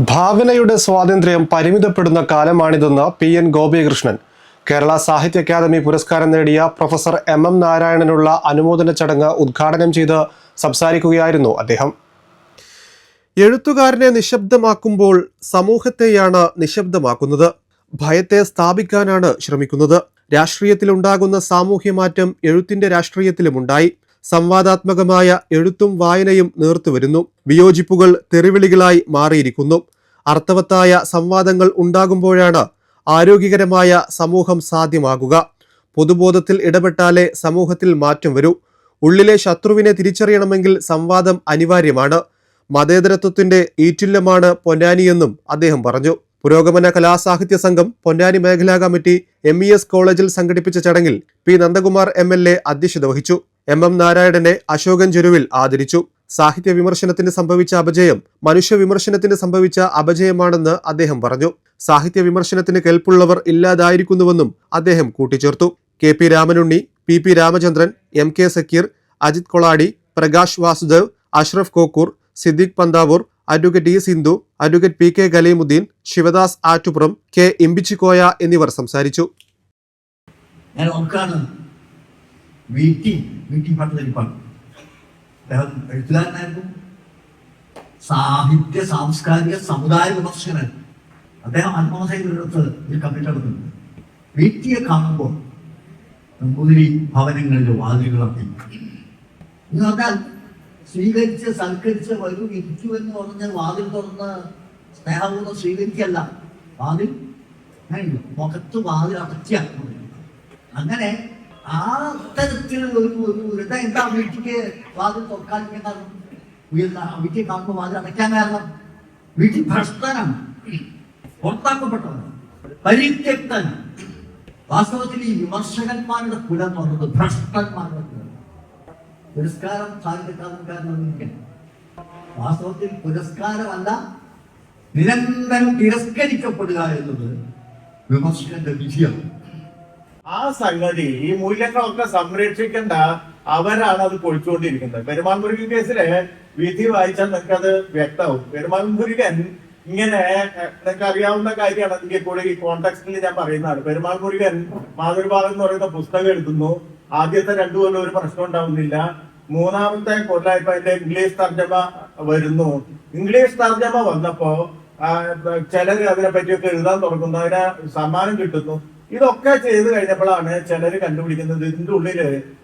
ഭാവനയുടെ സ്വാതന്ത്ര്യം പരിമിതപ്പെടുന്ന കാലമാണിതെന്ന് പി എൻ ഗോപികൃഷ്ണൻ. കേരള സാഹിത്യ അക്കാദമി പുരസ്കാരം നേടിയ പ്രൊഫസർ എം എം നാരായണനുള്ള അനുമോദന ചടങ്ങ് ഉദ്ഘാടനം ചെയ്ത് സംസാരിക്കുകയായിരുന്നു അദ്ദേഹം. എഴുത്തുകാരനെ നിശബ്ദമാക്കുമ്പോൾ സമൂഹത്തെയാണ് നിശബ്ദമാക്കുന്നത്. ഭയത്തെ സ്ഥാപിക്കാനാണ് ശ്രമിക്കുന്നത്. രാഷ്ട്രീയത്തിലുണ്ടാകുന്ന സാമൂഹ്യ മാറ്റം എഴുത്തിന്റെ രാഷ്ട്രീയത്തിലുമുണ്ടായി. സംവാദാത്മകമായ എഴുത്തും വായനയും നേർത്തുവരുന്നു വിയോജിപ്പുകൾ തെറിവിളികളായി മാറിയിരിക്കുന്നു. അർത്ഥവത്തായ സംവാദങ്ങൾ ഉണ്ടാകുമ്പോഴാണ് ആരോഗ്യകരമായ സമൂഹം സാധ്യമാകുക. പൊതുബോധത്തിൽ ഇടപെട്ടാലേ സമൂഹത്തിൽ മാറ്റം വരൂ. ഉള്ളിലെ ശത്രുവിനെ തിരിച്ചറിയണമെങ്കിൽ സംവാദം അനിവാര്യമാണ്. മതേതരത്വത്തിന്റെ ഈറ്റില്ലമാണ് പൊന്നാനിയെന്നും അദ്ദേഹം പറഞ്ഞു. പുരോഗമന കലാസാഹിത്യ സംഘം പൊന്നാനി മേഖലാ കമ്മിറ്റി എം കോളേജിൽ സംഘടിപ്പിച്ച ചടങ്ങിൽ പി നന്ദകുമാർ എ അധ്യക്ഷത വഹിച്ചു. എം എം നാരായണനെ അശോകൻ ചെരുവിൽ ആദരിച്ചു. സാഹിത്യ വിമർശനത്തിന് സംഭവിച്ച അപജയം മനുഷ്യ വിമർശനത്തിന് സംഭവിച്ച അപജയമാണെന്ന് അദ്ദേഹം പറഞ്ഞു. സാഹിത്യ വിമർശനത്തിന് കേൾപ്പുള്ളവർ ഇല്ലാതായിരിക്കുന്നുവെന്നും അദ്ദേഹം കൂട്ടിച്ചേർത്തു. K P Ramanunni P P Ramachandran M K Zakir Ajith Koladi Prakash Vasudev Ashraf Kokkur Siddique Panthavoor advocate E Sindhu advocate P K Kaleemuddin Sivadas Attupuram K Imbichikoya എന്നിവർ സംസാരിച്ചു. ഞാൻ ഓർക്കാണ് മീറ്റിംഗ് വീട്ടി ഭട്ടതിരിപ്പാണ് അദ്ദേഹം എഴുത്തുകാരനായിരുന്നു. സാഹിത്യ സാംസ്കാരിക സമുദായ വിമർശകനായിരുന്നു അദ്ദേഹം ആത്മഹത്യടുത്ത് ഒരു കമ്മിറ്റി നടത്തുന്നുണ്ട് വീട്ടിയെ കാണുമ്പോൾ നമ്പൂതിരി ഭവനങ്ങളിലെ വാതിലുകളൊക്കെ എന്ന് പറഞ്ഞാൽ സ്വീകരിച്ച് സൽക്കരിച്ച് വരൂ ഇരിക്കൂ എന്ന് പറഞ്ഞാൽ വാതിൽ തുറന്ന് സ്നേഹപൂർവം സ്വീകരിക്കല്ല വാതിൽ അങ്ങനെയില്ല. മുഖത്ത് വാതിൽ അടച്ച അങ്ങനെ ആ തരത്തിൽ ഒരു ഒരു എന്താ എന്താ വീട്ടിക്ക് വാതിൽ തുറക്കാതിരിക്കാൻ വീട്ടിൽ കാണുമ്പോൾ വാതിൽ അടയ്ക്കാൻ കാരണം വീട്ടിൽ ഭ്രഷ്ടനാണ്. പുറത്താക്കപ്പെട്ടവനാണ്. പരിത്യക്തനാണ് വാസ്തവത്തിൽ ഈ വിമർശകന്മാരുടെ കുലം എന്ന് പറയുന്നത് ഭ്രഷ്ടന്മാരുടെ കുലം. പുരസ്കാരം സാഹിത്യക്കാരനൊന്നിരിക്കണം വാസ്തവത്തിൽ പുരസ്കാരമല്ല നിരന്തരം തിരസ്കരിക്കപ്പെടുക എന്നത് വിമർശകന്റെ വിജയമാണ്. ആ സംഗതി ഈ മൂല്യങ്ങളൊക്കെ സംരക്ഷിക്കേണ്ട അവരാണ് അത് പൊളിച്ചുകൊണ്ടിരിക്കുന്നത്. പെരുമാൻ മുരുകൻ കേസിലെ വിധി വായിച്ചാൽ നിങ്ങൾക്ക് അത് വ്യക്തമാവും. പെരുമാൻ മുരുകൻ ഇങ്ങനെ നിങ്ങൾക്ക് അറിയാവുന്ന കാര്യമാണ് എങ്കിൽ കൂടെ ഈ കോണ്ടെക്സ്റ്റിൽ ഞാൻ പറയുന്നതാണ്. പെരുമാൾ മുരുകൻ മാതൃഭാഗം എന്ന് പറയുന്ന പുസ്തകം എഴുതുന്നു. ആദ്യത്തെ രണ്ടു കൊല്ലം ഒരു പ്രശ്നം ഉണ്ടാവുന്നില്ല. മൂന്നാമത്തെ കൊല്ലായപ്പോ അതിന്റെ ഇംഗ്ലീഷ് തർജമ വരുന്നു. ഇംഗ്ലീഷ് തർജമ വന്നപ്പോ ചിലര് അതിനെ പറ്റിയൊക്കെ എഴുതാൻ തുടങ്ങുന്നു അതിന് സമ്മാനം കിട്ടുന്നു. ഇതൊക്കെ ചെയ്തു കഴിഞ്ഞപ്പോഴാണ് ചിലർ കണ്ടുപിടിക്കുന്നത് ഇതിന്റെ ഉള്ളിൽ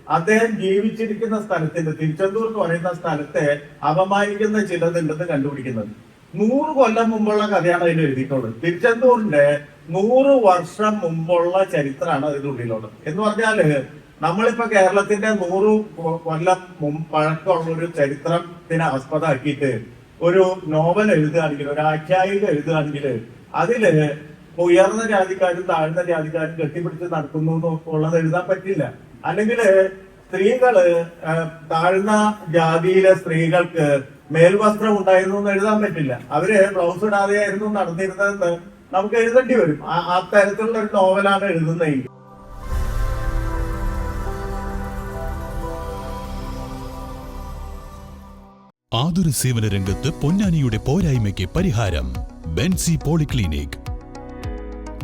അദ്ദേഹം ജീവിച്ചിരിക്കുന്ന സ്ഥലത്തിന്റെ തിരുച്ചെന്തൂർ എന്ന് പറയുന്ന സ്ഥലത്തെ അപമാനിക്കുന്ന ചിലതുണ്ടെന്ന് കണ്ടുപിടിക്കുന്നത്. നൂറ് കൊല്ലം മുമ്പുള്ള കഥയാണ് അതിൽ എഴുതിയിട്ടുള്ളത്. തിരുച്ചെന്തൂരിന്റെ നൂറ് വർഷം മുമ്പുള്ള ചരിത്രമാണ് അതിന്റെ ഉള്ളിലുള്ളത്. എന്ന് പറഞ്ഞാൽ നമ്മളിപ്പോ കേരളത്തിന്റെ നൂറ് കൊല്ലം പഴക്കമുള്ള ഒരു ചരിത്രത്തിനെ ആസ്പദമാക്കിയിട്ട് ഒരു നോവൽ എഴുതുകയാണെങ്കിൽ ഒരു ആഖ്യായിക എഴുതുകയാണെങ്കിൽ അതിൽ ഉയർന്ന ജാതിക്കാരും താഴ്ന്ന ജാതിക്കാരും കെട്ടിപ്പിടിച്ച് നടക്കുന്നു എന്ന് ഉള്ളത് എഴുതാൻ പറ്റില്ല. അല്ലെങ്കിൽ സ്ത്രീകൾ താഴ്ന്ന ജാതിയിലെ സ്ത്രീകൾക്ക് മേൽവസ്ത്രം ഉണ്ടായിരുന്നു എന്ന് എഴുതാൻ പറ്റില്ല. അവർ ബ്ലൗസ് ഇടാതെയായിരുന്നു നടന്നിരുന്നതെന്ന് നമുക്ക് എഴുതേണ്ടി വരും. ആ തരത്തിലുള്ള ഒരു നോവലാണ് എഴുതുന്നതെങ്കിൽ. ആതുര സേവന രംഗത്ത് പൊന്നാനിയുടെ പോരായ്മയ്ക്ക് പരിഹാരം Benzy polyclinic.